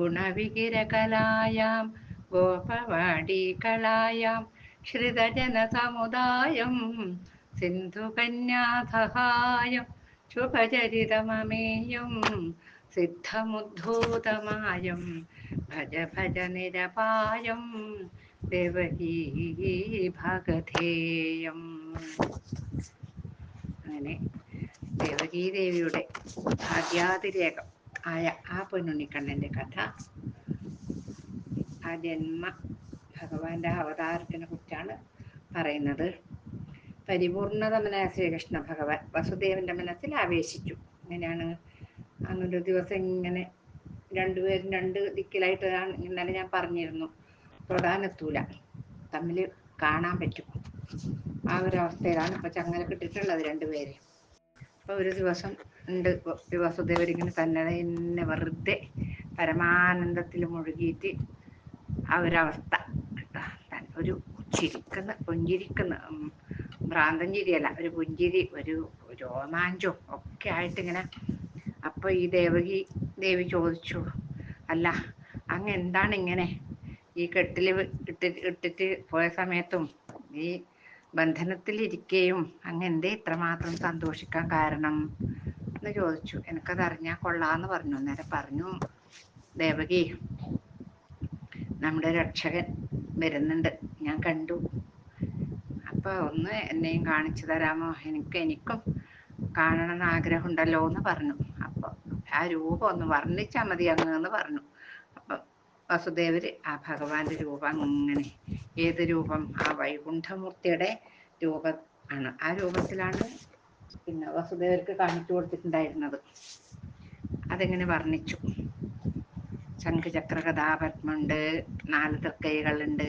ഗുണവികിരകലായാം ഗോപവാടീകളായാം ശ്രിതജനസമുദായം സിന്ധുകന്യാസഹായം ശുഭചരിതമമേയം സിദ്ധമുദ്ധൂതമായം ഭജ ഭജ നിരപായം ദേവകീ ഭഗധേയം. അങ്ങനെ ദേവകീ ദേവിയുടെ ആദ്യാതിരേകം ആയ ആ പൊന്നുണ്ണിക്കണ്ണന്റെ കഥ. ആ ജന്മ ഭഗവാന്റെ അവതാരത്തിനെ കുറിച്ചാണ് പറയുന്നത്. പരിപൂർണതമനായ ശ്രീകൃഷ്ണ ഭഗവാൻ വസുദേവന്റെ മനസ്സിൽ ആവേശിച്ചു. അങ്ങനെയാണ് അന്നൊരു ദിവസം ഇങ്ങനെ രണ്ടുപേരും രണ്ട് ദിക്കിലായിട്ട് ഇന്നലെ ഞാൻ പറഞ്ഞിരുന്നു. തൊടാനെത്തൂല തമ്മിൽ കാണാൻ പറ്റും. ആ ഒരു അവസ്ഥയിലാണ് ഇപ്പൊ ചങ്ങല കിട്ടിയിട്ടുള്ളത് രണ്ടുപേരെ അപ്പൊ ഒരു ദിവസം ഉണ്ട് ഇങ്ങനെ തന്നെ തന്നെ വെറുതെ പരമാനന്ദത്തിൽ മുഴുകിയിട്ട് ആ ഒരവസ്ഥ. ഒരു ചിരിക്കുന്ന പുഞ്ചിരിക്കുന്ന ഭ്രാന്തൻ ചിരിയല്ല ഒരു പുഞ്ചിരി ഒരു രോമാഞ്ചവും ഒക്കെ ആയിട്ട് ഇങ്ങനെ അപ്പൊ ഈ ദേവകി ദേവി ചോദിച്ചു അല്ല അങ്ങ് എന്താണ് ഇങ്ങനെ ഈ കെട്ടിൽ ഇട്ടിട്ട് ഇട്ടിട്ട് പോയ സമയത്തും ഈ ബന്ധനത്തിലിരിക്കുകയും അങ്ങ് എന്തേ ഇത്രമാത്രം സന്തോഷിക്കാൻ കാരണം എന്ന് ചോദിച്ചു. എനിക്കത് അറിഞ്ഞാൽ കൊള്ളാന്ന് പറഞ്ഞു. നേരെ പറഞ്ഞു ദേവകി നമ്മുടെ രക്ഷകൻ വരുന്നുണ്ട്. ഞാൻ കണ്ടു. അപ്പൊ ഒന്ന് എന്നെയും കാണിച്ചു തരാമോ? എനിക്ക് എനിക്കും കാണണം കാണണമെന്ന് ആഗ്രഹമുണ്ടല്ലോ എന്ന് പറഞ്ഞു. അപ്പൊ ആ രൂപം ഒന്ന് വർണിച്ചാൽ മതി അങ്ങ് എന്ന് പറഞ്ഞു. അപ്പൊ വസുദേവര് ആ ഭഗവാന്റെ രൂപം അങ്ങനെ ഏത് രൂപം? ആ വൈകുണ്ഠമൂർത്തിയുടെ രൂപം ആണ്. ആ രൂപത്തിലാണ് പിന്നെ വസുദേവർക്ക് കാണിച്ചു കൊടുത്തിട്ടുണ്ടായിരുന്നത്. അതെങ്ങനെ വർണിച്ചു? ശംഖചക്ര കഥാപത്മുണ്ട് നാല് തൃക്കൈകളുണ്ട്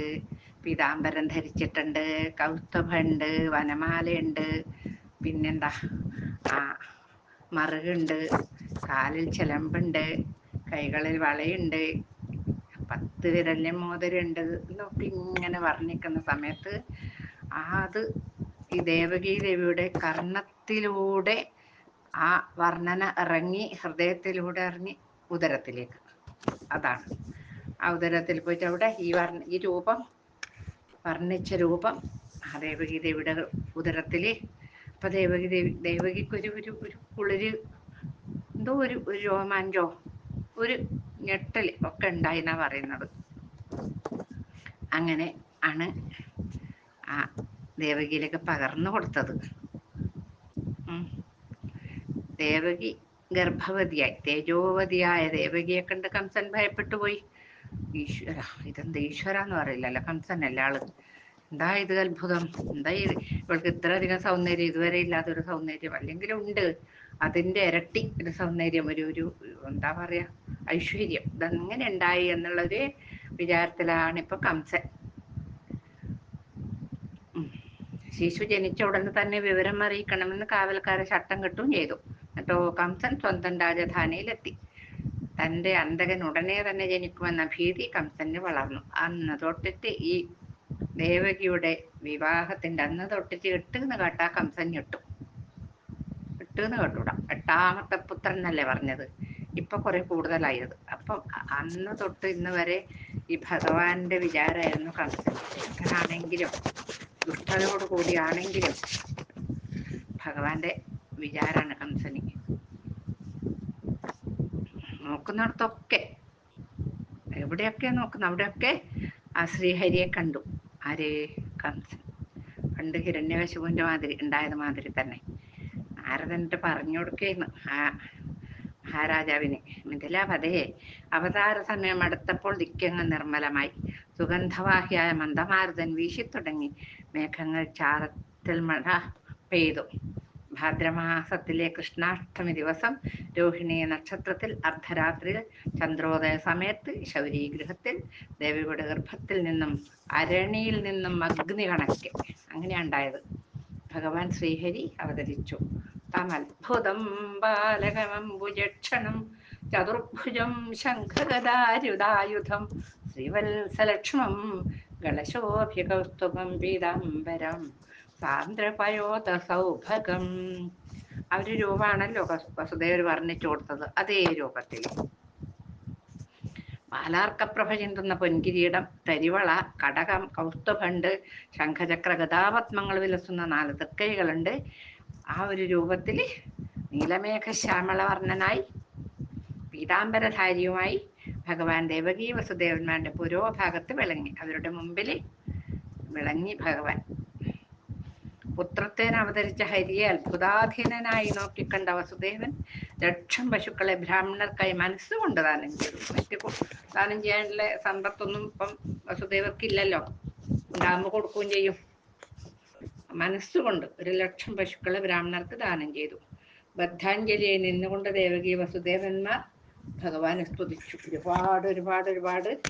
പീതാംബരം ധരിച്ചിട്ടുണ്ട് കൗസ്തഭുണ്ട് വനമാലയുണ്ട് പിന്നെന്താ? ആ മറുകുണ്ട് കാലിൽ ചിലമ്പുണ്ട് കൈകളിൽ വളയുണ്ട് പത്ത് വിരലിന് മോതിരമുണ്ട് എന്നൊക്കെ ഇങ്ങനെ വർണിക്കുന്ന സമയത്ത് ആ അത് ഈ ദേവകീ ദേവിയുടെ കർണത്തിലൂടെ ആ വർണന ഇറങ്ങി ഹൃദയത്തിലൂടെ ഇറങ്ങി ഉദരത്തിലേക്ക്. അതാണ്. ആ ഉദരത്തിൽ പോയിട്ട് അവിടെ ഈ വർണ ഈ രൂപം വർണിച്ച രൂപം ആ ദേവകി ദേവിയുടെ ഉദരത്തിൽ അപ്പൊ ദേവകി ദേവി ദേവകിക്ക് ഒരു ഒരു ഒരു കുളിര് എന്തോ ഒരു ഒരു രോമാഞ്ചോ ഒരു ഞെട്ടൽ ഒക്കെ ഉണ്ടായി എന്നാ പറയുന്നത്. അങ്ങനെ ആണ് ആ ദേവകിയിലേക്ക് പകർന്നു കൊടുത്തത്. ദേവകി ഗർഭവതിയായി. തേജോവതിയായ ദേവകിയെ കണ്ട് കംസൻ ഭയപ്പെട്ടു പോയി. ഈശ്വര ഇതെന്ത് ഈശ്വര എന്ന് പറയില്ലല്ലോ. കംസനല്ല ആൾ. എന്താ ഇത് അത്ഭുതം? എന്താ ഇത്? ഇവൾക്ക് ഇത്രയധികം സൗന്ദര്യം ഇതുവരെ ഇല്ലാത്തൊരു സൗന്ദര്യം അല്ലെങ്കിലും ഉണ്ട്. അതിന്റെ ഇരട്ടി ഒരു സൗന്ദര്യം ഒരു ഒരു എന്താ പറയാ ഐശ്വര്യം. ഇതെങ്ങനെ ഉണ്ടായി എന്നുള്ളൊരു വിചാരത്തിലാണ് ഇപ്പൊ കംസൻ. ശിശു ജനിച്ച ഉടനെ തന്നെ വിവരം അറിയിക്കണമെന്ന് കാവൽക്കാരെ ചട്ടം കെട്ടുകയും ചെയ്തു. എന്നിട്ടോ കംസൻ സ്വന്തം രാജധാനിയിലെത്തി. തന്റെ അന്തകൻ ഉടനെ തന്നെ ജനിക്കുമെന്ന ഭീതി കംസന് വളർന്നു. അന്ന് തൊട്ടിട്ട് ഈ ദേവകിയുടെ വിവാഹത്തിന്റെ അന്ന് തൊട്ടിട്ട് എട്ടെന്ന് കേട്ടാ കംസൻ ഞെട്ടു. എട്ടെന്ന് കേട്ടൂടാ എട്ടാമത്തെ പുത്രൻ എന്നല്ലേ പറഞ്ഞത്. ഇപ്പൊ കുറെ കൂടുതലായത്. അപ്പം അന്ന് തൊട്ട് ഇന്ന് വരെ ഈ ഭഗവാന്റെ വിചാരമായിരുന്നു ചെറുക്കനാണെങ്കിലും ദുഷ്ടതയോട് കൂടിയാണെങ്കിലും ഭഗവാന്റെ വിചാരാണ് കംസന്. നോക്കുന്നിടത്തൊക്കെ എവിടെയൊക്കെ നോക്കുന്ന അവിടെയൊക്കെ ആ ശ്രീഹരിയെ കണ്ടു. ആരേ? കംസൻ. പണ്ട് ഹിരണ്യകശുവിന്റെ മാതിരി ഉണ്ടായത് മാതിരി തന്നെ. നാരദന്റെ പറഞ്ഞു കൊടുക്കുന്നു. ആ മഹാരാജാവിന് മിഥിലാപതേ അവതാര സമയം അടുത്തപ്പോൾ ദിക്കങ്ങൾ നിർമ്മലമായി. സുഗന്ധവാഹിയായ മന്ദമാരുതൻ വീശിത്തുടങ്ങി. മേഘങ്ങൾ ചാരത്തിൽ മഴ പെയ്തു. ഭാദ്രമാസത്തിലെ കൃഷ്ണാഷ്ടമി ദിവസം രോഹിണി നക്ഷത്രത്തിൽ അർദ്ധരാത്രിയിൽ ചന്ദ്രോദയ സമയത്ത് ശൗരീഗൃഹത്തിൽ ദേവിയുടെ ഗർഭത്തിൽ നിന്നും അരണിയിൽ നിന്നും അഗ്നി കണക്കെ അങ്ങനെയാ ഉണ്ടായത്. ഭഗവാൻ ശ്രീഹരി അവതരിച്ചു. തമത്ഭുതം ബാലകമംബുജക്ഷണം ചതുർഭുജം ശംഖഗദാരുദായുധം ശ്രീവത്സലക്ഷ്മം ഗളശോഭികൗസ്തുഭം പീതാംബരം സാന്ദ്രപയോത സൗഭഗം ആ ഒരു രൂപമാണല്ലോ വസുദേവർ വർണിച്ചു കൊടുത്തത് അതേ രൂപത്തിൽ. ബാലാർക്കപ്രഭ ചിന്തുന്ന പൊൻകിരീടം തരിവള കടകം കൗസ്തുഭണ്ട് ശംഖചക്ര ഗതാപത്മങ്ങൾ വിലസുന്ന നാല് തൃക്കൈകളുണ്ട്. ആ ഒരു രൂപത്തിൽ നീലമേഘ ശ്യാമളവർണനായി പീതാംബരധാരിയുമായി ഭഗവാൻ ദേവകീ വസുദേവന്മാരുടെ പുരോഭാഗത്ത് വിളങ്ങി. അവരുടെ മുമ്പിൽ വിളങ്ങി ഭഗവാൻ. പുത്രത്തേൻ അവതരിച്ച ഹരിയെ അത്ഭുതാധീനനായി നോക്കിക്കണ്ട വസുദേവൻ ലക്ഷം പശുക്കളെ ബ്രാഹ്മണർക്കായി മനസ്സുകൊണ്ട് ദാനം ചെയ്തു. മറ്റു ദാനം ചെയ്യാനുള്ള സമ്പത്തൊന്നും ഇപ്പം വസുദേവർക്കില്ലല്ലോ. ഉണ്ടാകുമ്പോൾ കൊടുക്കുകയും ചെയ്യും. മനസ്സുകൊണ്ട് ഒരു ലക്ഷം പശുക്കളെ ബ്രാഹ്മണർക്ക് ദാനം ചെയ്തു. ബദ്ധാഞ്ജലിയെ നിന്നുകൊണ്ട് ദേവകി വസുദേവന്മാർ ഭഗവാനെ സ്തുതിച്ചു. ഒരുപാട് ഒരുപാട് ഒരുപാട്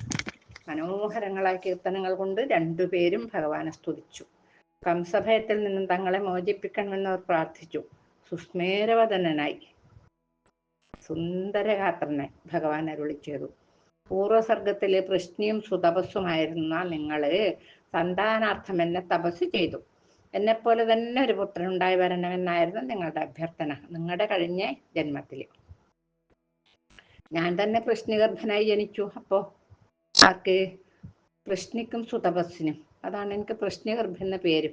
മനോഹരങ്ങളായ കീർത്തനങ്ങൾ കൊണ്ട് രണ്ടുപേരും ഭഗവാനെ സ്തുതിച്ചു. കംസഭയത്തിൽ നിന്നും തങ്ങളെ മോചിപ്പിക്കണമെന്ന് അവർ പ്രാർത്ഥിച്ചു. സുസ്മേരവദനായി സുന്ദരഗാത്രനെ ഭഗവാൻ അരുളി ചെയ്തു. പൂർവസർഗത്തിലെ പ്രശ്നിയും സുതപസ്സുമായിരുന്ന നിങ്ങൾ സന്താനാർത്ഥം എന്നെ തപസ് ചെയ്തു. എന്നെപ്പോലെ തന്നെ ഒരു പുത്രൻ ഉണ്ടായി വരണമെന്നായിരുന്നു നിങ്ങളുടെ അഭ്യർത്ഥന നിങ്ങളുടെ കഴിഞ്ഞ ജന്മത്തിൽ ഞാൻ തന്നെ പ്രശ്നഗർഭനായി ജനിച്ചു അപ്പോ ആർക്ക് പ്രശ്നിക്കും സുതപസ്സിനും. അതാണ് എനിക്ക് പ്രശ്നഗർഭ എന്ന പേര്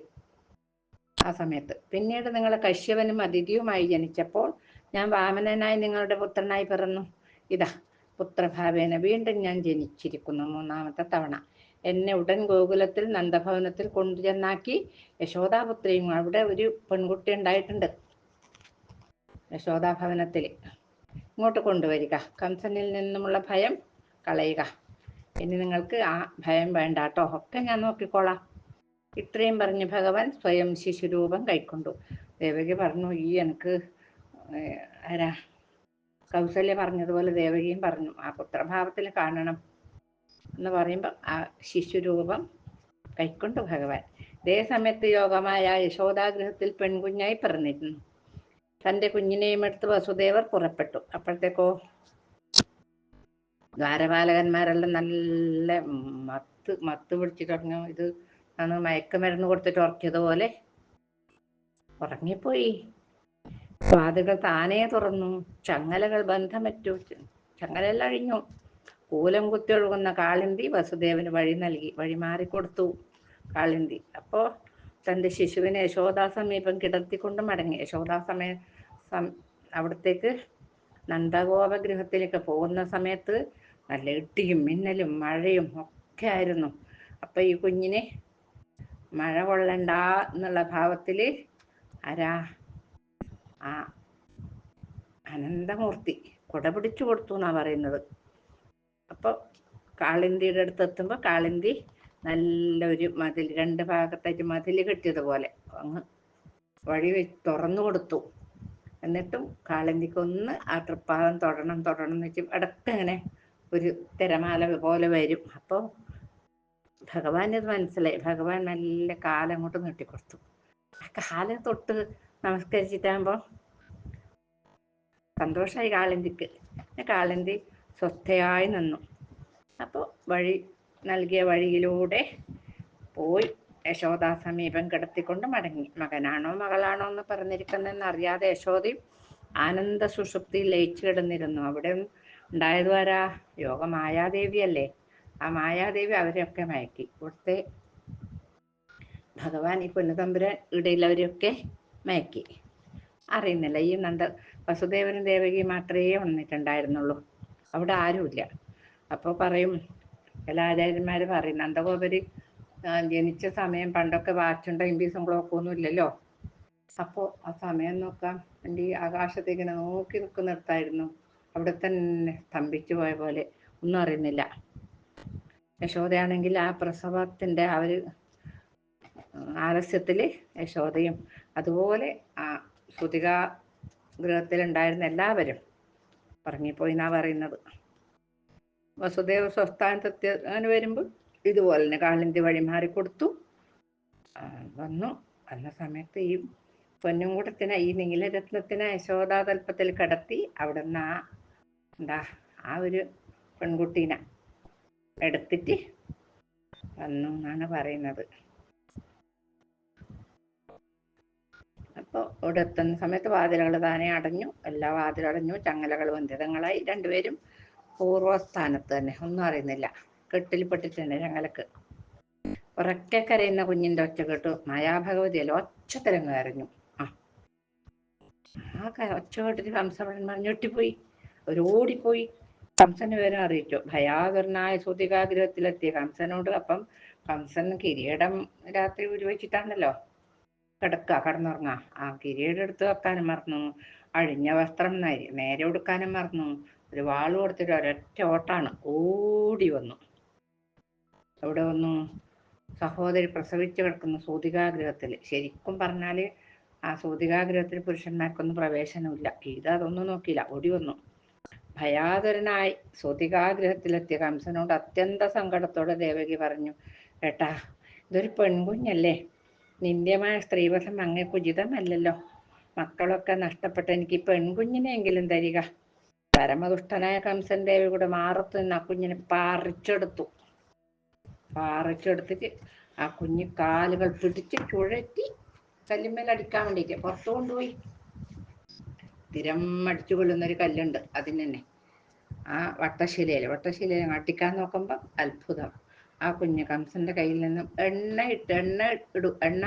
ആ സമയത്ത്. പിന്നീട് നിങ്ങൾ കശ്യപനും അതിഥിയുമായി ജനിച്ചപ്പോൾ ഞാൻ വാമനനായി നിങ്ങളുടെ പുത്രനായി പിറന്നു. ഇതാ പുത്രഭാവേന വീണ്ടും ഞാൻ ജനിച്ചിരിക്കുന്നു മൂന്നാമത്തെ തവണ. എന്നെ ഉടൻ ഗോകുലത്തിൽ നന്ദഭവനത്തിൽ കൊണ്ടുചെന്നാക്കി യശോദാപുത്രിയും അവിടെ ഒരു പെൺകുട്ടി ഉണ്ടായിട്ടുണ്ട്. യശോദാഭവനത്തിൽ. ഇങ്ങോട്ട് കൊണ്ടുവരിക. കംസനിൽ നിന്നുമുള്ള ഭയം കളയുക. ഇനി നിങ്ങൾക്ക് ആ ഭയം വേണ്ട കേട്ടോ ഒക്കെ ഞാൻ നോക്കിക്കോളാം. ഇത്രയും പറഞ്ഞ് ഭഗവാൻ സ്വയം ശിശുരൂപം കൈക്കൊണ്ടു. ദേവകി പറഞ്ഞു ഈ എനിക്ക് ആരാ? കൗസല്യ പറഞ്ഞതുപോലെ ദേവകിയും പറഞ്ഞു ആ പുത്രഭാവത്തിൽ കാണണം. എന്ന് പറയുമ്പോൾ ആ ശിശുരൂപം കൈക്കൊണ്ടു ഭഗവാൻ. ഇതേ സമയത്ത് യോഗമായ യശോദാഗ്രഹത്തിൽ പെൺകുഞ്ഞായി പിറന്നിരുന്നു. തന്റെ കുഞ്ഞിനെയും എടുത്ത് വസുദേവർ പുറപ്പെട്ടു. അപ്പോഴത്തേക്കോ ദ്വാരപാലകന്മാരെല്ലാം നല്ല മത്ത് മത്ത് പിടിച്ചു തുടങ്ങും. ഇത് ആണ് മയക്കുമരുന്ന് കൊടുത്തിട്ട് ഉറക്കിയതുപോലെ ഉറങ്ങിപ്പോയി. വാതുകൾ താനേ തുറന്നു. ചങ്ങലകൾ ബന്ധം ബന്ധമറ്റു. ചങ്ങലെല്ലാം അഴിഞ്ഞു. കൂലം കുത്തിയൊഴുകുന്ന കാളിന്തി വസുദേവന് വഴി നൽകി വഴി മാറിക്കൊടുത്തു കാളിന്തി. അപ്പോ തന്റെ ശിശുവിനെ യശോദാ സമീപം കിടത്തിക്കൊണ്ട് മടങ്ങി. യശോദാ സമയ അവിടത്തേക്ക് നന്ദഗോപ ഗൃഹത്തിലേക്ക് പോകുന്ന സമയത്ത് നല്ല ഇട്ടിയും മിന്നലും മഴയും ഒക്കെ ആയിരുന്നു. അപ്പൊ ഈ കുഞ്ഞിനെ മഴ കൊള്ളണ്ട എന്നുള്ള ഭാവത്തിൽ ആരാ? ആ അനന്തമൂർത്തി കുട പിടിച്ചു കൊടുത്തു എന്നാ പറയുന്നത്. അപ്പോൾ കാളിന്തിയുടെ അടുത്ത് എത്തുമ്പോൾ കാളിന്തി നല്ലൊരു മതിൽ രണ്ട് ഭാഗത്തായിട്ട് മതിൽ കെട്ടിയതുപോലെ അങ്ങ് വഴി തുറന്നു കൊടുത്തു. എന്നിട്ടും കാളിന്തിക്കൊന്ന് ആ തൃപ്പാദം തൊടണം തൊടണം എന്ന് വെച്ച് ഇടയ്ക്ക് ഇങ്ങനെ ഒരു തിരമാല പോലെ വരും. അപ്പോൾ ഭഗവാൻ ഇത് മനസ്സിലായി. ഭഗവാൻ നല്ല കാലം അങ്ങോട്ട് നീട്ടിക്കൊടുത്തു. ആ കാലം തൊട്ട് നമസ്കരിച്ചിട്ടാകുമ്പോൾ സന്തോഷമായി കാളിന്തിക്ക്. കാളിന്തി സ്വസ്ഥയായി നിന്നു. അപ്പോൾ വഴി നൽകിയ വഴിയിലൂടെ പോയി യശോദാ സമീപം കിടത്തിക്കൊണ്ട് മടങ്ങി. മകനാണോ മകളാണോ എന്ന് പറഞ്ഞിരിക്കുന്നതെന്ന് അറിയാതെ യശോദയും ആനന്ദ സുഷുപ്തി ലയിച്ചു കിടന്നിരുന്നു. അവിടെ ഉണ്ടായത് വരാ യോഗ മായാദേവിയല്ലേ? ആ മായാദേവി അവരെയൊക്കെ മയക്കി. ഇവിടുത്തെ ഭഗവാൻ ഈ പൊന്നുതമ്പുരാൻ ഇടയിലവരെയൊക്കെ മയക്കി. അറിയുന്നില്ല. ഈ നന്ദ വസുദേവനും ദേവകിയും മാത്രമേ വന്നിട്ടുണ്ടായിരുന്നുള്ളൂ. അവിടെ ആരുമില്ല. അപ്പോൾ പറയും എല്ലാ ആചാര്യന്മാർ പറയും നന്ദഗോപര് ജനിച്ച സമയം പണ്ടൊക്കെ വാച്ചുണ്ടോ ഇമ്പീസും ക്ലോക്കൊന്നും ഇല്ലല്ലോ? അപ്പോൾ ആ സമയം നോക്കാം. വേണ്ടി ആകാശത്തേക്ക് നോക്കി നിൽക്കുന്നിടത്തായിരുന്നു അവിടെ തന്നെ സ്തംഭിച്ചു പോയ പോലെ. ഒന്നും അറിയുന്നില്ല. യശോദയാണെങ്കിൽ ആ പ്രസവത്തിന്റെ ആ ഒരു ആലസ്യത്തിൽ യശോദയും അതുപോലെ ആ ശ്രുതിക ഗൃഹത്തിലുണ്ടായിരുന്ന എല്ലാവരും ഉറങ്ങിപ്പോയി എന്നാ പറയുന്നത്. വസുദേവ സ്വസ്ഥാനത്തെത്തി അങ്ങനെ വരുമ്പോൾ ഇതുപോലെ തന്നെ കാളിന്തി വഴി മാറിക്കൊടുത്തു വന്നു. വന്ന സമയത്ത് ഈ പൊന്നുംകൂടത്തിന് ഈ നീലരത്നത്തിന് യശോദാതൽപ്പത്തിൽ കിടത്തി അവിടെ നിന്ന് ആ എന്താ ആ ഒരു പെൺകുട്ടീനെ എടുത്തിട്ട് വന്നു എന്നാണ് പറയുന്നത്. അപ്പോൾ ഇവിടെ എത്തുന്ന സമയത്ത് വാതിലുകൾ താനെ അടഞ്ഞു. എല്ലാ വാതിലടഞ്ഞു ചങ്ങലകൾ ബന്ധിതങ്ങളായി രണ്ടുപേരും പൂർവസ്ഥാനത്ത് തന്നെ. ഒന്നും അറിയുന്നില്ല. കെട്ടിൽപ്പെട്ടിട്ടുണ്ട് ചങ്ങലക്ക്. ഉറക്കെ കരയുന്ന കുഞ്ഞിന്റെ ഒച്ച കേട്ടു. മായാഭഗവതിയല്ല ഒച്ചത്തരം കരഞ്ഞു. ആ. ആ ഒച്ച കേട്ടിട്ട് കംസഭടന്മാർ ഞെട്ടിപ്പോയി. അവരോടിപ്പോയി കംസന് വിവരം അറിയിച്ചു. ഭയാകരനായ സൂതികാഗ്രഹത്തിലെത്തിയ കംസനോട് അപ്പം കംസൻ കിരീടം രാത്രി ഉരുവച്ചിട്ടാണല്ലോ കിടക്കുക കടന്നുറങ്ങുക ആ കിരീടം എടുത്ത് വെക്കാനും മറന്നു. അഴിഞ്ഞ വസ്ത്രം നേരെ ഉടുക്കാനും മറന്നു. ഒരു വാൾ കൊടുത്തിട്ട് ഒരൊറ്റ ഓട്ടാണ്. ഓടി വന്നു. എവിടെ വന്നു? സഹോദരി പ്രസവിച്ചു കിടക്കുന്ന സൂതികാഗ്രഹത്തിൽ. ശരിക്കും പറഞ്ഞാൽ ആ സൂതികാഗ്രഹത്തിൽ പുരുഷന്മാർക്കൊന്നും പ്രവേശനമില്ല. ഇത് അതൊന്നും നോക്കിയില്ല. ഓടി വന്നു. ഭയാതുരനായി സൂതികാഗ്രഹത്തിലെത്തിയ കംസനോട് അത്യന്ത സങ്കടത്തോടെ ദേവകി പറഞ്ഞു ഏട്ടാ ഇതൊരു പെൺകുഞ്ഞല്ലേ? നിന്ദ്യമായ സ്ത്രീവധം അങ്ങേക്ക് ഉചിതമല്ലല്ലോ. മക്കളൊക്കെ നഷ്ടപ്പെട്ട എനിക്ക് പെൺകുഞ്ഞിനെയെങ്കിലും തരിക. പരമദുഷ്ടനായ കംസൻ ദേവിയുടെ മാറത്ത് നിന്ന് ആ കുഞ്ഞിനെ പറിച്ചെടുത്തു. പറിച്ചെടുത്തിട്ട് ആ കുഞ്ഞ് കാലുകൾ പിടിച്ച് ചുഴറ്റി കല്ലുമ്മേൽ അടിക്കാൻ വേണ്ടിയിട്ട് പുറത്തു കൊണ്ടുപോയി. സ്ഥിരം അടിച്ചു കൊള്ളുന്ന ഒരു കല്ലുണ്ട് അതിന് തന്നെ. ആ വട്ടശിലയിൽ വട്ടശിലയിൽ അട്ടിക്കാൻ നോക്കുമ്പോൾ അത്ഭുതം. ആ കുഞ്ഞു കംസന്റെ കയ്യിൽ നിന്നും എണ്ണ ഇട്ട് എണ്ണ ഇടും. എണ്ണ.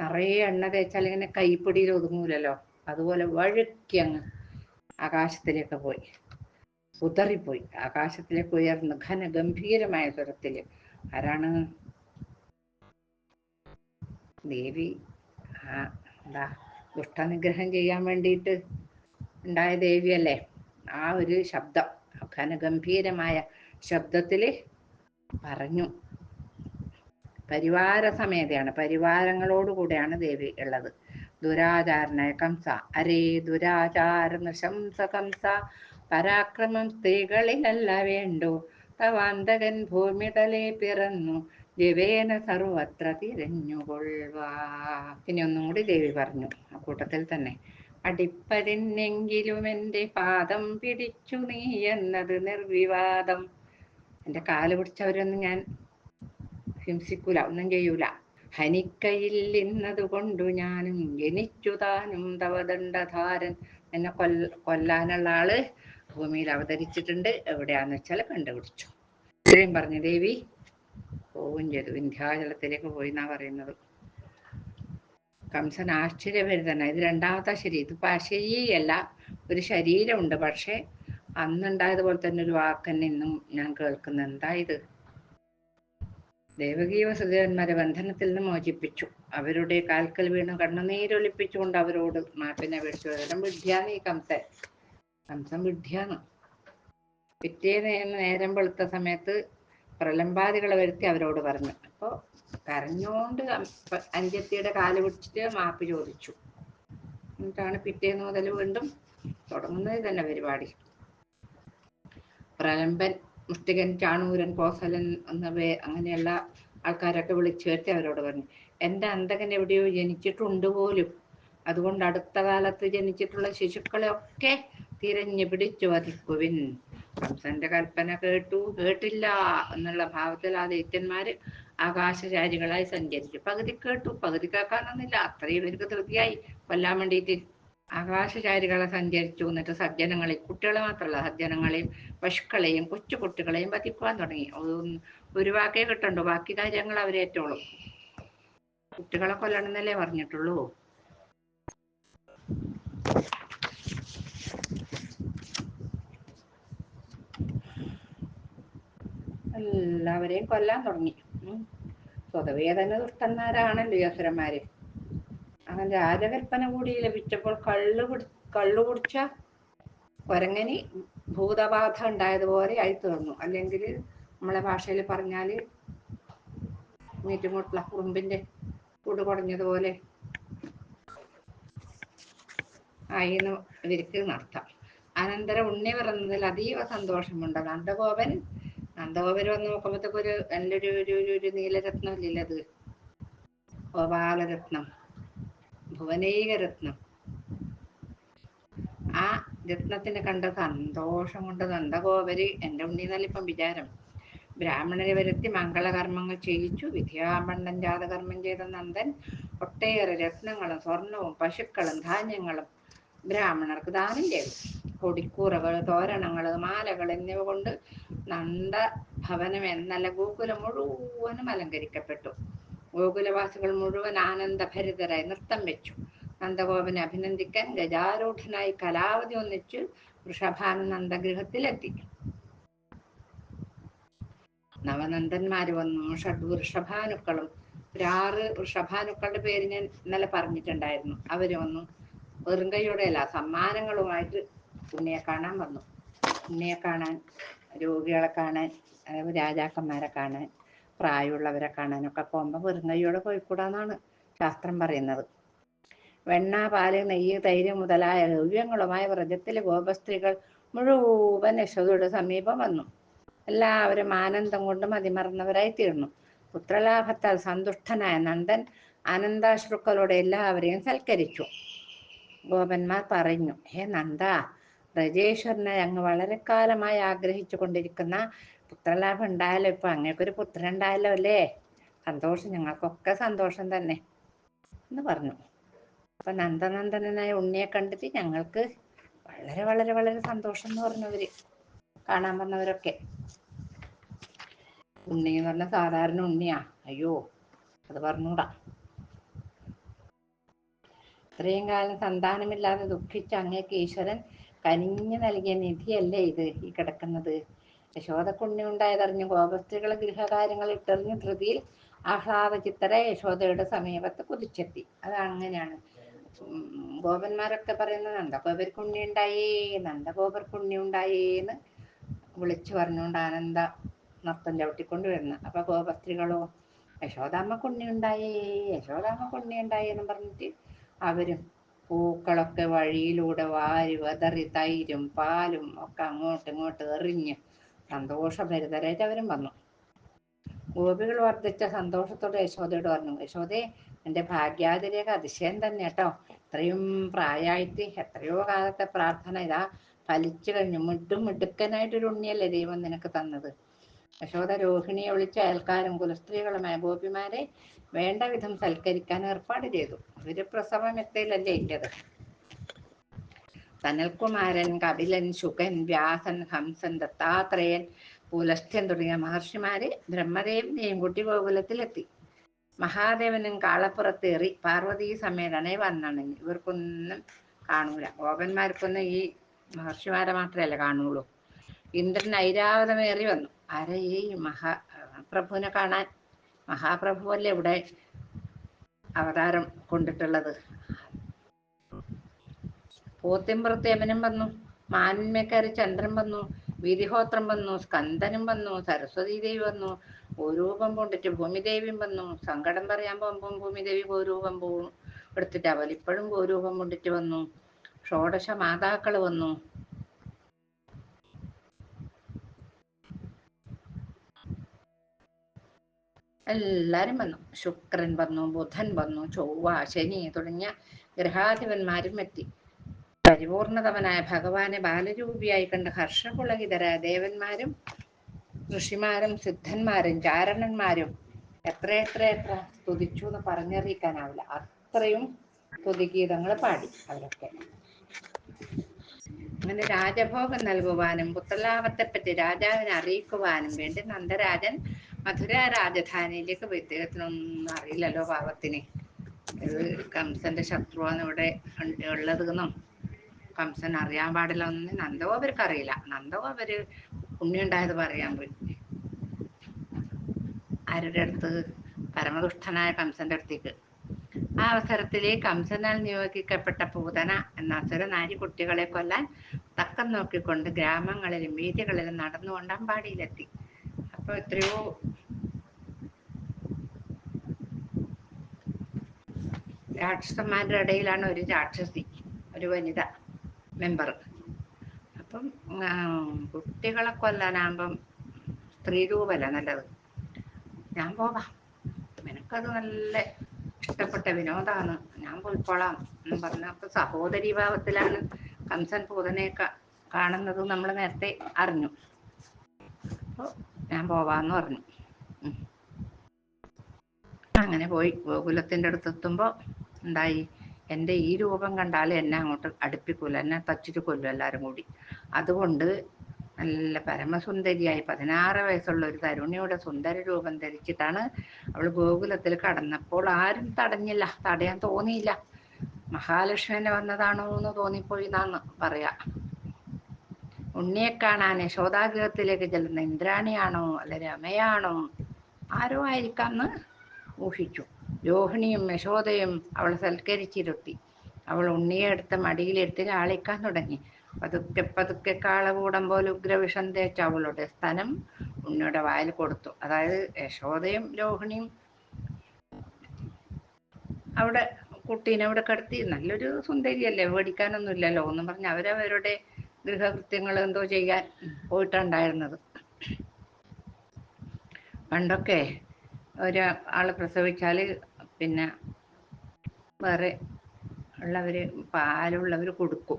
നിറയെ എണ്ണ തേച്ചാൽ ഇങ്ങനെ കൈപ്പിടിയിൽ ഒതുങ്ങൂലല്ലോ. അതുപോലെ വഴുക്കി അങ്ങ് ആകാശത്തിലേക്ക് പോയി. ഉതറിപ്പോയി. ആകാശത്തിലേക്ക് ഉയർന്ന് ഘന ഗംഭീരമായ സ്വരത്തിൽ ആരാണ്? ദേവി. ആ എന്താ? ദുഷ്ടനിഗ്രഹം ചെയ്യാൻ വേണ്ടിയിട്ട് ഉണ്ടായ ദേവിയല്ലേ? ആ ഒരു ശബ്ദം. ഘനഗംഭീരമായ ശബ്ദത്തിൽ പറഞ്ഞു. പരിവാര സമേതയാണ്. പരിവാരങ്ങളോടുകൂടെയാണ് ദേവി ഉള്ളത്. ദുരാചാരനായ കംസ. അരേ ദുരാചാര നൃശംസ കംസ. പരാക്രമം സ്ത്രീകളിലല്ല വേണ്ടു. തവാന്തകൻ ഭൂമിതലെ പിറന്നു. ദിവേന സർവത്ര തിരഞ്ഞുകൊള്ളുക. പിന്നെ ഒന്നും കൂടി ദേവി പറഞ്ഞു. ആ കൂട്ടത്തിൽ തന്നെ. അടിപ്പതിനെങ്കിലും എന്റെ പാദം പിടിച്ചു നീ എന്നത് നിർവിവാദം. എന്റെ കാൽ പിടിച്ചവരൊന്നും ഞാൻ ഹിംസിക്കൂല ഒന്നും ചെയ്യൂല. ഹനിക്കയിൽ ഇന്നതുകൊണ്ടു ഞാനും ജനിച്ചു താനും തവദണ്ഡധാരൻ എന്നെ കൊല്ല കൊല്ലാനുള്ള ആൾ ഭൂമിയിൽ അവതരിച്ചിട്ടുണ്ട്. എവിടെയാന്ന് വെച്ചാൽ കണ്ടുപിടിച്ചു. ഇത്രയും പറഞ്ഞു ദേവി. പോവും ചെയ്തു. വിന്ധ്യാചലത്തിലേക്ക് പോയി എന്നാ പറയുന്നത്. കംസൻ ആശ്ചര്യഭരിതന ഇത് രണ്ടാമത്തെ ശരി ഇതിപ്പോ പശയല്ല ഒരു ശരീരമുണ്ട്. പക്ഷെ അന്നുണ്ടായതുപോലെ തന്നെ ഒരു വാക്ക് തന്നെ ഇന്നും ഞാൻ കേൾക്കുന്ന. എന്താ ഇത് ദേവകീ വസുദേവന്മാരെ ബന്ധനത്തിൽ നിന്ന് മോചിപ്പിച്ചു. അവരുടെ കാൽക്കൽ വീണ് കണ്ണുനീരൊലിപ്പിച്ചുകൊണ്ട് അവരോട് മാപ്പിനെ വിളിച്ചു. വരണം വിഡ്ഢിയാണ് ഈ കംസൻ കംസൻ വിഡ്ഢിയാന്ന് പിറ്റേ നേരം വെളുത്ത സമയത്ത് പ്രലംബാദികളെ വരുത്തി അവരോട് പറഞ്ഞു. അപ്പോൾ കരഞ്ഞോണ്ട് അഞ്ചത്തിയുടെ കാൽ പിടിച്ചിട്ട് മാപ്പ് ചോദിച്ചു. എന്നിട്ടാണ് പിറ്റേന്ന് മുതൽ വീണ്ടും തുടങ്ങുന്നത് തന്നെ പരിപാടി. പ്രലംബൻ മുഷ്ടികൻ ചാണൂരൻ കോസലൻ എന്നിവയെ അങ്ങനെയുള്ള ആൾക്കാരൊക്കെ വിളിച്ചു വരുത്തി അവരോട് പറഞ്ഞു. എന്റെ അന്തകൻ എവിടെയോ ജനിച്ചിട്ടുണ്ട് പോലും. അതുകൊണ്ട് അടുത്ത കാലത്ത് ജനിച്ചിട്ടുള്ള ശിശുക്കളെ ഒക്കെ തിരഞ്ഞു പിടിച്ചു വധിക്കുവിൻ. കംസന്റെ കൽപ്പന കേട്ടു കേട്ടില്ല എന്നുള്ള ഭാവത്തിൽ ആ ദൈത്യന്മാര് ആകാശചാരികളായി സഞ്ചരിച്ചു. പകുതി കേട്ടു പകുതി കേൾക്കാനൊന്നുമില്ല. അത്രയും പേർക്ക് ധൃതിയായി കൊല്ലാൻ വേണ്ടിയിട്ട് ആകാശചാരികളെ സഞ്ചരിച്ചു എന്നിട്ട് സജ്ജനങ്ങളെ കുട്ടികളെ മാത്രമല്ല സജ്ജനങ്ങളെയും പശുക്കളെയും കൊച്ചു കുട്ടികളെയും വധിക്കുവാൻ തുടങ്ങി. ഒരു വാക്കേ കിട്ടണ്ടോ. ബാക്കി കാര്യങ്ങൾ അവരേറ്റോളും കുട്ടികളെ കൊല്ലണം എന്നല്ലേ പറഞ്ഞിട്ടുള്ളൂ. എല്ലാവരെയും കൊല്ലാൻ തുടങ്ങി. സ്വതവേ തന്നെ ദുഷ്ടന്മാരാണല്ലോ ഈ അസുരന്മാര്. അങ്ങനെ രാജകൽപ്പന കൂടി ലഭിച്ചപ്പോൾ കള്ള് കുടി കള്ളു കുടിച്ച കൊരങ്ങനി ഭൂതബാധ ഉണ്ടായതുപോലെ ആയി തീർന്നു അല്ലെങ്കിൽ നമ്മളെ ഭാഷയിൽ പറഞ്ഞാൽ മീറ്റുമുട്ടുള്ള കുറുമ്പിന്റെ കൂട് കുടഞ്ഞതുപോലെ ആയിരുന്നു ഇവർക്ക് നടത്താം അനന്തരം ഉണ്ണി പിറന്നതിൽ അതീവ സന്തോഷമുണ്ട്. നന്ദഗോപൻ നന്ദഗോപൻ വന്ന് നോക്കുമ്പോഴത്തേക്കൊരു എന്റെ ഒരു ഒരു നീലരത്നം ഇല്ലല്ലോ അത് ഗോപാലരത്നം. ഭുവനൈകരത്നം. ആ രത്നത്തിന് കണ്ട സന്തോഷം കൊണ്ട് നന്ദഗോപര് എന്റെ ഉണ്ണി നല്ലിപ്പം വിചാരം. ബ്രാഹ്മണരെ വരുത്തി മംഗളകർമ്മങ്ങൾ ചെയ്യിച്ചു. വിദ്യാമണ്ണൻ ജാതകർമ്മം ചെയ്ത നന്ദൻ ഒട്ടേറെ രത്നങ്ങളും സ്വർണവും പശുക്കളും ധാന്യങ്ങളും ബ്രാഹ്മണർക്ക് ദാനം ചെയ്തു. കൊടിക്കൂറകൾ തോരണങ്ങൾ മാലകൾ എന്നിവ കൊണ്ട് നന്ദ ഭവനം എന്നല്ല ഗോകുലം മുഴുവനും അലങ്കരിക്കപ്പെട്ടു. ഗോകുലവാസികൾ മുഴുവൻ ആനന്ദഭരിതരായി നൃത്തം വെച്ചു. നന്ദഗോപനെ അഭിനന്ദിക്കാൻ ഗജാരൂഢനായി കലാവധി ഒന്നിച്ചു വൃഷഭാനന്ദഗൃഹത്തിലെത്തി. നവനന്ദന്മാര് വന്നു. ഷഡ് വൃഷഭാനുക്കളും ഒരു ആറ് വൃഷഭാനുക്കളുടെ പേര് ഞാൻ ഇന്നലെ പറഞ്ഞിട്ടുണ്ടായിരുന്നു. അവർ വന്നു. വെറും കൈയോടെയല്ല സമ്മാനങ്ങളുമായിട്ട് ഉണ്ണിയെ കാണാൻ വന്നു. ഉണ്ണിയെ കാണാൻ രോഗികളെ കാണാൻ രാജാക്കന്മാരെ കാണാൻ. പ്രായമുള്ളവരെ കാണാനൊക്കെ പോകുമ്പോൾ വെറും കൈയോടെ പോയിക്കൂടാന്നാണ് ശാസ്ത്രം പറയുന്നത്. വെണ്ണ പാൽ നെയ്യ് തൈര് മുതലായ ദ്രവ്യങ്ങളുമായ വ്രജത്തിലെ ഗോപസ്ത്രീകൾ മുഴുവൻ യശോദയുടെ സമീപം വന്നു. എല്ലാവരും ആനന്ദം കൊണ്ട് മതിമറന്നവരായി തീർന്നു പുത്രലാഭത്താൽ സന്തുഷ്ടനായ നന്ദൻ ആനന്ദാശ്രുക്കളോടെ എല്ലാവരെയും സൽക്കരിച്ചു. ഗോപന്മാർ പറഞ്ഞു ഹേ നന്ദ ബ്രജേശ്വരനെ അങ്ങ് വളരെ കാലമായി ആഗ്രഹിച്ചു കൊണ്ടിരിക്കുന്ന പുത്രലാഭം ഉണ്ടായാലോ? ഇപ്പൊ അങ്ങേക്കൊരു പുത്രൻ ഉണ്ടായല്ലോ അല്ലേ? സന്തോഷം ഞങ്ങൾക്കൊക്കെ സന്തോഷം തന്നെ. എന്ന് പറഞ്ഞു. അപ്പൊ നന്ദനന്ദനായ ഉണ്ണിയെ കണ്ടിട്ട് ഞങ്ങൾക്ക് വളരെ വളരെ വളരെ സന്തോഷം എന്ന് പറഞ്ഞവര് കാണാൻ വന്നവരൊക്കെ. ഉണ്ണി എന്ന് പറഞ്ഞ സാധാരണ ഉണ്ണിയാ. അയ്യോ അത് പറഞ്ഞൂടാ. ഇത്രയും കാലം സന്താനമില്ലാതെ ദുഃഖിച്ച അങ്ങേക്ക് ഈശ്വരൻ കനിഞ്ഞു നൽകിയ നിധിയല്ലേ ഇത് ഈ കിടക്കുന്നത്? യശോദക്കുണ്ണി ഉണ്ടായതറിഞ്ഞു ഗോപസ്ത്രീകളെ ഗൃഹകാര്യങ്ങൾ ഇട്ടറിഞ്ഞു ധൃതിയിൽ ആഹ്ലാദ ചിത്തര യശോദയുടെ സമീപത്ത് കുതിച്ചെത്തി. അത് അങ്ങനെയാണ്. ഗോപന്മാരൊക്കെ പറയുന്നത് നന്ദഗോപർക്കുണ്ണി ഉണ്ടായേ നന്ദഗോപർക്കുണ്ണി ഉണ്ടായേ എന്ന് വിളിച്ചു പറഞ്ഞുകൊണ്ട് ആനന്ദ നൃത്തം ചവിട്ടിക്കൊണ്ട് വരുന്നു. അപ്പൊ ഗോപസ്ത്രീകളോ യശോദാമ്മ ഉണ്ടായേ യശോദാമ്മ കുണ്ണി ഉണ്ടായേ എന്ന് പറഞ്ഞിട്ട് അവരും പൂക്കളൊക്കെ വഴിയിലൂടെ വാരി വെതറി തൈരും പാലും ഒക്കെ അങ്ങോട്ടും ഇങ്ങോട്ട് എറിഞ്ഞ് സന്തോഷഭരിതരായിട്ട് അവരും വന്നു. ഗോപികൾ വർദ്ധിച്ച സന്തോഷത്തോടെ യശോദയോട് പറഞ്ഞു യശോദേ എന്റെ ഭാഗ്യാതിരേഖ അതിശയം തന്നെ കേട്ടോ. ഇത്രയും പ്രായമായിട്ട് എത്രയോ കാലത്തെ പ്രാർത്ഥന ഇതാ ഫലിച്ചു കഴിഞ്ഞു. മിട്ടും മിടുക്കനായിട്ടൊരു ഉണ്ണിയല്ലേ ദൈവം നിനക്ക് തന്നത്? യശോദ രോഹിണിയെ വിളിച്ച അയൽക്കാരും കുലസ്ത്രീകളുമായ ഗോപിമാരെ വേണ്ട വിധം സൽക്കരിക്കാൻ ഏർപ്പാട് ചെയ്തു. ഒരു പ്രസവം എത്തയിലല്ലേ ഇല്ലത്? സനൽകുമാരൻ കപിലൻ ശുകൻ വ്യാസൻ ഹംസൻ ദത്താത്രേയൻ പുലസ്ഥ്യൻ തുടങ്ങിയ മഹർഷിമാര് ബ്രഹ്മദേവനെയും കുട്ടി ഗോകുലത്തിലെത്തി. മഹാദേവനും കാളപ്പുറത്തേറി പാർവതി സമേതനെ വന്നണങ്ങി ഇവർക്കൊന്നും കാണൂല. ഗോപന്മാർക്കൊന്നും ഈ മഹർഷിമാരെ മാത്രമല്ല കാണുള്ളൂ. ഇന്ദ്രൻ ഐരാവതമേറി വന്നു. ആരെ ഈ മഹാ പ്രഭുവിനെ കാണാൻ? മഹാപ്രഭുവല്ലേ ഇവിടെ അവതാരം കൊണ്ടിട്ടുള്ളത്? പോത്തിമ്പുറത്തേവനും വന്നു മാന്മേക്കാരി ചന്ദ്രൻ വന്നു വിധിഹോത്രം വന്നു സ്കന്ദനും വന്നു സരസ്വതി ദേവി വന്നു ഭൂരൂപം കൊണ്ടിട്ട് ഭൂമിദേവിയും വന്നു. സങ്കടം പറയാൻ പോകുമ്പോൾ ഭൂമിദേവി ഭൂരൂപം പോകും എടുത്തിട്ട് അവലിപ്പോഴും ഭൂരൂപം കൊണ്ടിട്ട് വന്നു. ഷോഡശ മാതാക്കൾ വന്നു. എല്ലാരും വന്നു. ശുക്രൻ വന്നു ബുധൻ വന്നു ചൊവ്വ ശനി തുടങ്ങിയ ഗ്രഹാധിപന്മാരും എത്തി. പരിപൂർണതവനായ ഭഗവാനെ ബാലരൂപിയായി കണ്ട് ഹർഷപുളകിതര ദേവന്മാരും ഋഷിമാരും സിദ്ധന്മാരും ചാരണന്മാരും എത്ര എത്ര എത്ര സ്തുതിച്ചു എന്ന് പറഞ്ഞറിയിക്കാനാവില്ല. അത്രയും സ്തുതിഗീതങ്ങൾ പാടി അവരൊക്കെ. അങ്ങനെ രാജഭോഗം നൽകുവാനും പുത്രലാഭത്തെപ്പറ്റി രാജാവിനെ അറിയിക്കുവാനും വേണ്ടി നന്ദരാജൻ മധുര രാജധാനിയിലേക്ക് ഇദ്ദേഹത്തിനൊന്നും അറിയില്ലല്ലോ പാവത്തിന് കംസന്റെ ശത്രുവാണ് ഇവിടെ ഉള്ളത് എന്നും കംസൻ അറിയാൻ പാടില്ല ഒന്നും നന്ദഗോപർക്ക് അറിയില്ല. നന്ദഗോപര് ഉണ്ണിയുണ്ടായത് പറയാൻ പോയി. ആരുടെ അടുത്ത്? പരമദുഷ്ടനായ കംസന്റെ അടുത്തേക്ക്. ആ അവസരത്തിൽ കംസനാൽ നിയോഗിക്കപ്പെട്ട പൂതന എന്ന അസുര നാരി കുട്ടികളെ കൊല്ലാൻ തക്കം നോക്കിക്കൊണ്ട് ഗ്രാമങ്ങളിലും വീതികളിലും നടന്നുകൊണ്ട് അമ്പാടിയിലെത്തി അപ്പൊ എത്രയോ രാക്ഷസന്മാരുടെ ഇടയിലാണ് ഒരു രാക്ഷസി ഒരു വനിത. മെമ്പർ അപ്പം കുട്ടികളെ കൊല്ലാനാകുമ്പം സ്ത്രീരൂപല്ല നല്ലത്. ഞാൻ പോകാം. നിനക്കത് നല്ല ഇഷ്ടപ്പെട്ട വിനോദാണ്. ഞാൻ പോയിക്കോളാം എന്ന് പറഞ്ഞപ്പോൾ സഹോദരി ഭാവത്തിലാണ് കംസൻ പൂതനെ കാണുന്നത് നമ്മൾ നേരത്തെ അറിഞ്ഞു. അപ്പോൾ ഞാൻ പോവാന്ന് പറഞ്ഞു. അങ്ങനെ പോയി ഗോകുലത്തിന്റെ അടുത്തെത്തുമ്പോൾ ഉണ്ടായി എന്റെ ഈ രൂപം കണ്ടാൽ എന്നെ അങ്ങോട്ട് അടുപ്പിക്കൂല എന്നെ തച്ചിട്ട് കൊല്ലും എല്ലാവരും കൂടി. അതുകൊണ്ട് നല്ല പരമസുന്ദരിയായി പതിനാറ് വയസ്സുള്ള ഒരു തരുണിയുടെ സുന്ദര രൂപം ധരിച്ചിട്ടാണ് അവൾ ഗോകുലത്തിൽ കടന്നപ്പോൾ ആരും തടഞ്ഞില്ല തടയാൻ തോന്നിയില്ല. മഹാലക്ഷ്മിനെ വന്നതാണോ എന്ന് തോന്നിപ്പോയി എന്നാണ് പറയാ. ഉണ്ണിയെ കാണാൻ യശോദാഗ്രഹത്തിലേക്ക് ചെല്ലുന്ന ഇന്ദ്രാണിയാണോ അല്ല രമയാണോ ആരോ ആയിരിക്കാന്ന് ഊഹിച്ചു. രോഹിണിയും യശോദയും അവൾ സൽക്കരിച്ചിരുത്തി. അവൾ ഉണ്ണിയെ എടുത്ത് മടിയിലെടുത്ത് ലാളിക്കാൻ തുടങ്ങി. പതുക്കെ പതുക്കെ കാളകൂടം പോലെ ഉഗ്രവിഷം തേച്ച അവളുടെ സ്ഥലം ഉണ്ണിയുടെ വായിൽ കൊടുത്തു. അതായത് യശോദയും രോഹിണിയും അവിടെ കുട്ടീനെ അവിടെ കിടത്തി. നല്ലൊരു സുന്ദരിയല്ലേ? ഇല്ലല്ലോ എന്ന് പറഞ്ഞ് അവരവരുടെ ഗൃഹകൃത്യങ്ങൾ എന്തോ ചെയ്യാൻ പോയിട്ടുണ്ടായിരുന്നത്. പണ്ടൊക്കെ ഒരാൾ പ്രസവിച്ചാൽ പിന്നെ വേറെ ഉള്ളവർ പാലുള്ളവർ കൊടുക്കും.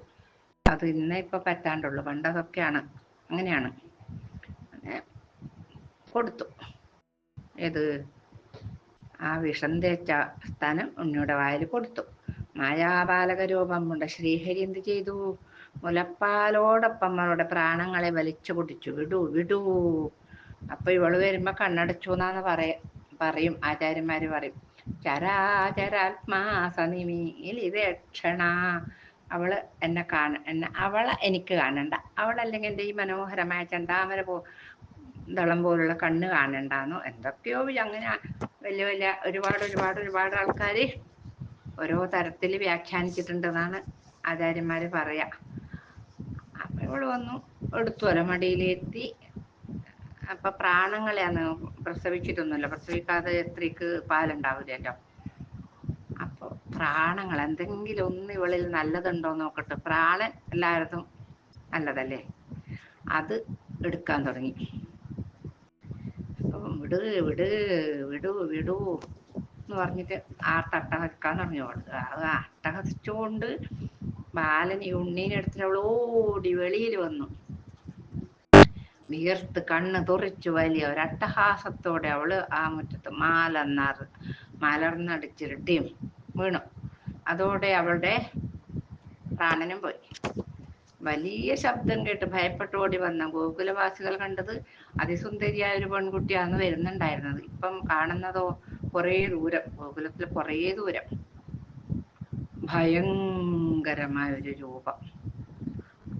അത് ഇന്നേ ഇപ്പൊ പറ്റാണ്ടുള്ളൂ. പണ്ടതൊക്കെയാണ്. അങ്ങനെയാണ്. കൊടുത്തു. ഏത്? ആ വിഷം തേച്ച സ്ഥാനം ഉണ്ണിയുടെ വായിൽ കൊടുത്തു. മായാബാലക രൂപം കൊണ്ട് ശ്രീഹരി എന്ത് ചെയ്തു? മുലപ്പാലോടൊപ്പം അവളുടെ പ്രാണങ്ങളെ വലിച്ചു കുടിച്ചു വിടൂ വിടൂ. അപ്പൊ ഇവൾ വരുമ്പോ കണ്ണടച്ചു എന്നാന്ന് പറയ പറയും. ആചാര്യന്മാര് പറയും. ചരാചരാത്മാ സനിമീലിരക്ഷണ അവൾ എന്നെ കാണ എന്നെ അവളെ എനിക്ക് കാണണ്ട. അവളല്ലെങ്കിൽ എന്റെ ഈ മനോഹരമായ ചന്താമര പോ ദളം പോലുള്ള കണ്ണ് കാണണ്ടാന്നോ? എന്തൊക്കെയോ അങ്ങനെ വലിയ വലിയ ഒരുപാട് ഒരുപാട് ഒരുപാട് ആൾക്കാർ ഓരോ തരത്തിൽ വ്യാഖ്യാനിച്ചിട്ടുണ്ടെന്നാണ് ആചാര്യന്മാർ പറയാ. അപ്പോൾ ഇവൾ വന്നു എടുത്തു മടിയിലെത്തി അപ്പൊ പ്രാണങ്ങളെയാണ് പ്രസവിച്ചിട്ടൊന്നുമില്ല. പ്രസവിക്കാതെ സ്ത്രീക്ക് പാലുണ്ടാവില്ലല്ലോ. അപ്പോൾ പ്രാണങ്ങൾ എന്തെങ്കിലും ഒന്ന് ഇവളിൽ നല്ലതുണ്ടോ നോക്കട്ടെ. പ്രാണൻ എല്ലായിടത്തും നല്ലതല്ലേ? അത് എടുക്കാൻ തുടങ്ങി. വിട് വിട് വിടു വിടൂ എന്ന് പറഞ്ഞിട്ട് ആ തട്ടഹസിക്കാൻ തുടങ്ങി. അവൾ അട്ടഹസിച്ചുകൊണ്ട് ബാലൻ ഈ ഉണ്ണീനെടുത്തിട്ട് അവൾ ഓടി വെളിയിൽ വന്നു. വിയർത്ത് കണ്ണ് തുറിച്ചു വലിയ ഒരട്ടഹാസത്തോടെ അവൾ ആ മുറ്റത്ത് മാലന്നാർ മലർന്നടിച്ചിരട്ടിയും വീണു. അതോടെ അവളുടെ പ്രാണനും പോയി. വലിയ ശബ്ദം കേട്ട് ഭയപ്പെട്ട് ഓടി വന്ന ഗോകുലവാസികൾ കണ്ടത് അതിസുന്ദരിയായ ഒരു പെൺകുട്ടിയാണ് വരുന്നുണ്ടായിരുന്നത്. ഇപ്പം കാണുന്നതോ കുറേ ദൂരം ഗോകുലത്തിൽ കുറേ ദൂരം. ഭയങ്കരമായ ഒരു രൂപം.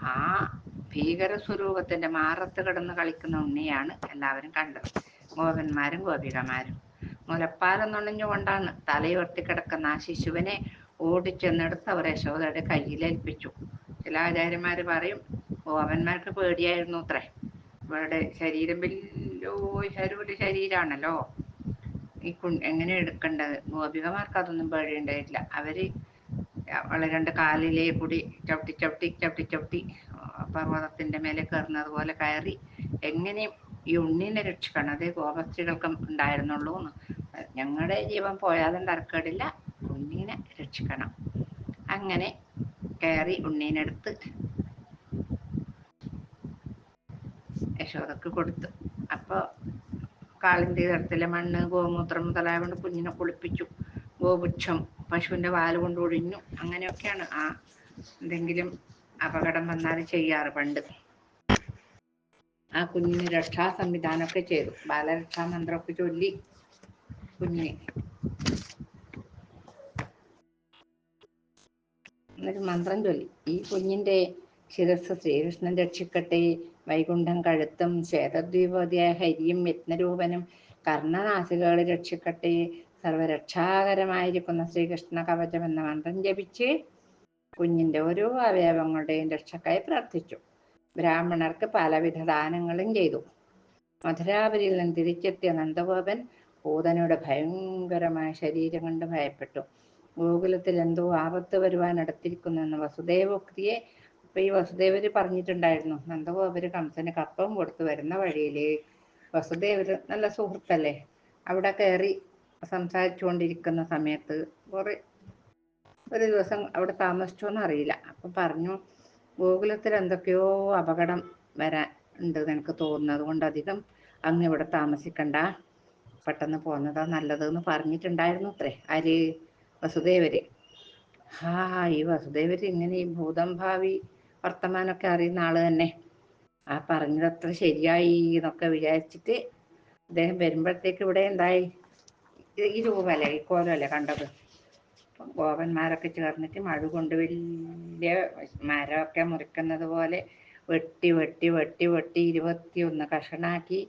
ആ ഭീകര സ്വരൂപത്തിന്റെ മാറത്ത് കിടന്ന് കളിക്കുന്ന ഉണ്ണിയാണ് എല്ലാവരും കണ്ടത്. ഗോപന്മാരും ഗോപികമാരും. കൊണ്ടാണ് തലയുയർത്തി കിടക്കുന്ന ആ ശിശുവിനെ ഓടിച്ചെന്നെടുത്ത് അവർ യശോദയുടെ കയ്യിലേൽപ്പിച്ചു ചില ആചാര്യന്മാർ പറയും ഗോപന്മാർക്ക് പേടിയായിരുന്നു അത്രേ. ഇവരുടെ ശരീരം വലിയ ഒരു ശരീരമാണല്ലോ ഈ കു എങ്ങനെ എടുക്കേണ്ടത്? ഗോപികമാർക്ക് അതൊന്നും പേടിയുണ്ടായിട്ടില്ല. അവർ അവളെ രണ്ട് കാലിലേ കൂടി ചവിട്ടി ചവിട്ടി ചവിട്ടി ചവിട്ടി പർവതത്തിന്റെ മേലെ കയറുന്നത് പോലെ കയറി എങ്ങനെയും ഈ ഉണ്ണിനെ രക്ഷിക്കണം. അതേ ഗോപസ്ത്രീകൾക്കും ഉണ്ടായിരുന്നുള്ളൂ എന്ന്. ഞങ്ങളുടെ ജീവൻ പോയാലും തരക്കേടില്ല ഉണ്ണീനെ രക്ഷിക്കണം. അങ്ങനെ കയറി ഉണ്ണീനെടുത്ത് യശോദക്ക് കൊടുത്തു. അപ്പോൾ കാളിന്റെ തരത്തിലെ മണ്ണ് ഗോമൂത്രം മുതലായ കൊണ്ട് കുഞ്ഞിനെ കുളിപ്പിച്ചു. ഗോപുക്ഷം പശുവിന്റെ പാൽ കൊണ്ട് ഒഴിഞ്ഞു. അങ്ങനെയൊക്കെയാണ് ആ എന്തെങ്കിലും അപകടം വന്നാൽ ചെയ്യാറ് പണ്ട്. ആ കുഞ്ഞിന് രക്ഷാ സംവിധാനമൊക്കെ ചെയ്തു. ബാലരക്ഷാ മന്ത്രമൊക്കെ ചൊല്ലി കുഞ്ഞിനെ. എന്നൊരു മന്ത്രം ചൊല്ലി. ഈ കുഞ്ഞിന്റെ ശിരസ് ശ്രീകൃഷ്ണൻ രക്ഷിക്കട്ടെ. വൈകുണ്ഠം കഴുത്തും ശ്വേതദ്വീപതിയായ ഹരിയും യത്നരൂപനും കർണനാസികളെ രക്ഷിക്കട്ടെ. സർവരക്ഷാകരമായിരിക്കുന്ന ശ്രീകൃഷ്ണ കവചം എന്ന മന്ത്രം ജപിച്ച് കുഞ്ഞിന്റെ ഓരോ അവയവങ്ങളുടെയും രക്ഷക്കായി പ്രാർത്ഥിച്ചു. ബ്രാഹ്മണർക്ക് പലവിധ ദാനങ്ങളും ചെയ്തു. മധുരാപുരിയിൽ നിന്ന് തിരിച്ചെത്തിയ നന്ദഗോപൻ പൂതനയുടെ ഭയങ്കരമായ ശരീരം കൊണ്ട് ഭയപ്പെട്ടു. ഗോകുലത്തിൽ എന്തോ ആപത്ത് വരുവാൻ അടുത്തിരിക്കുന്നു വസുദേവോക്തിയെ അപ്പൊ ഈ വസുദേവര് പറഞ്ഞിട്ടുണ്ടായിരുന്നു. നന്ദഗോപര് കംസന് കപ്പം കൊടുത്തു വരുന്ന വഴിയിൽ. വസുദേവര് നല്ല സുഹൃത്തല്ലേ? അവിടെ കയറി സംസാരിച്ചുകൊണ്ടിരിക്കുന്ന സമയത്ത് കുറെ ഒരു ദിവസം അവിടെ താമസിച്ചോ അറിയില്ല. അപ്പൊ പറഞ്ഞു ഗോകുലത്തിൽ എന്തൊക്കെയോ അപകടം വരാൻ ഉണ്ട് എനിക്ക് തോന്നുന്നത് കൊണ്ട് അധികം അങ്ങ് ഇവിടെ താമസിക്കണ്ട. പെട്ടെന്ന് പോകുന്നതാ നല്ലത് എന്ന് പറഞ്ഞിട്ടുണ്ടായിരുന്നു അത്രേ. ആര്? വസുദേവര്. ആ ഈ വസുദേവര് ഇങ്ങനെ ഈ ഭൂതം ഭാവി വർത്തമാനമൊക്കെ അറിയുന്ന ആൾ തന്നെ. ആ പറഞ്ഞതത്ര ശരിയായി എന്നൊക്കെ വിചാരിച്ചിട്ട് അദ്ദേഹം വരുമ്പോഴത്തേക്ക് ഇവിടെ എന്തായി? ഈ രൂപല്ലേ ഈ കോലല്ലേ കണ്ടത്? ഗോപന്മാരൊക്കെ ചേർന്നിട്ട് മഴ കൊണ്ട് വലിയ മരമൊക്കെ മുറിക്കുന്നത് പോലെ വെട്ടി വെട്ടി വെട്ടി വെട്ടി ഇരുപത്തിയൊന്ന് കഷണാക്കി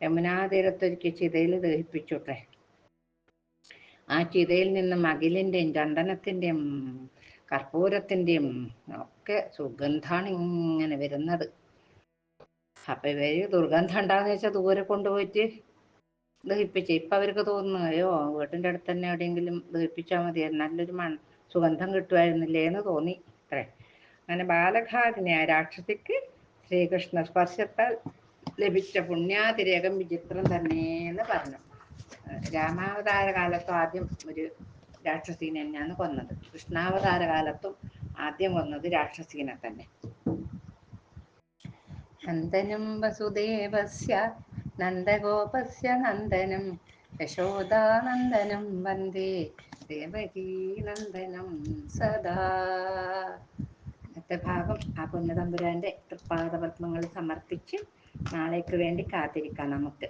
യമുനാതീരത്തൊരുക്കി ചിതയിൽ ദഹിപ്പിച്ചുട്ടെ. ആ ചിതയിൽ നിന്ന് മകിലിന്റെയും ചന്ദനത്തിന്റെയും കർപ്പൂരത്തിന്റെയും ഒക്കെ സുഗന്ധാണ് ഇങ്ങനെ വരുന്നത്. അപ്പൊ ഇവർ ദുർഗന്ധം ഉണ്ടാകുന്ന വെച്ചാൽ ദൂരെ കൊണ്ടുപോയിട്ട് ദഹിപ്പിച്ച്. ഇപ്പൊ അവർക്ക് തോന്നുന്നു അയ്യോ വീട്ടിന്റെ അടുത്ത് തന്നെ എവിടെയെങ്കിലും ദഹിപ്പിച്ചാൽ മതി നല്ലൊരു മൺ സുഗന്ധം കിട്ടുമായിരുന്നില്ലേ എന്ന് തോന്നി അത്രേ. അങ്ങനെ ബാലഘാതിനിയായ രാക്ഷസിക്ക് ശ്രീകൃഷ്ണ സ്പർശത്താൽ ലഭിച്ച പുണ്യാതിരേകം വിചിത്രം തന്നെയെന്ന് പറഞ്ഞു. രാമാവതാര കാലത്തും ആദ്യം ഒരു രാക്ഷസീനെ തന്നെയാണ് കൊന്നത്. കൃഷ്ണാവതാര കാലത്തും ആദ്യം കൊന്നത് രാക്ഷസീനെ തന്നെ. അന്തനും വസുദേവസ്യ നന്ദഗോപസ്യ നന്ദനം യശോദാനന്ദനം വന്ദേ ദേവകീ നന്ദനം സദാ. ഇന്നത്തെ ഭാഗം ആ പുണ്യതമ്പുരാന്റെ തൃപ്പാദപത്മങ്ങൾ സമർപ്പിച്ച് നാളേക്ക് വേണ്ടി കാത്തിരിക്കാം നമുക്ക്.